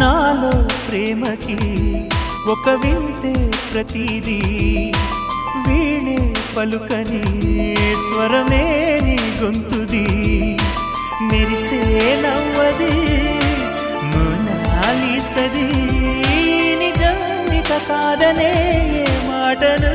నాలో ప్రేమకి ఒక వింతే ప్రతిదీ వీణే పలుకని స్వరమే నీ గొంతుది. మెరిసే నవ్వది మోనాలిసది నిజానిక కాదనే ఏ మాటను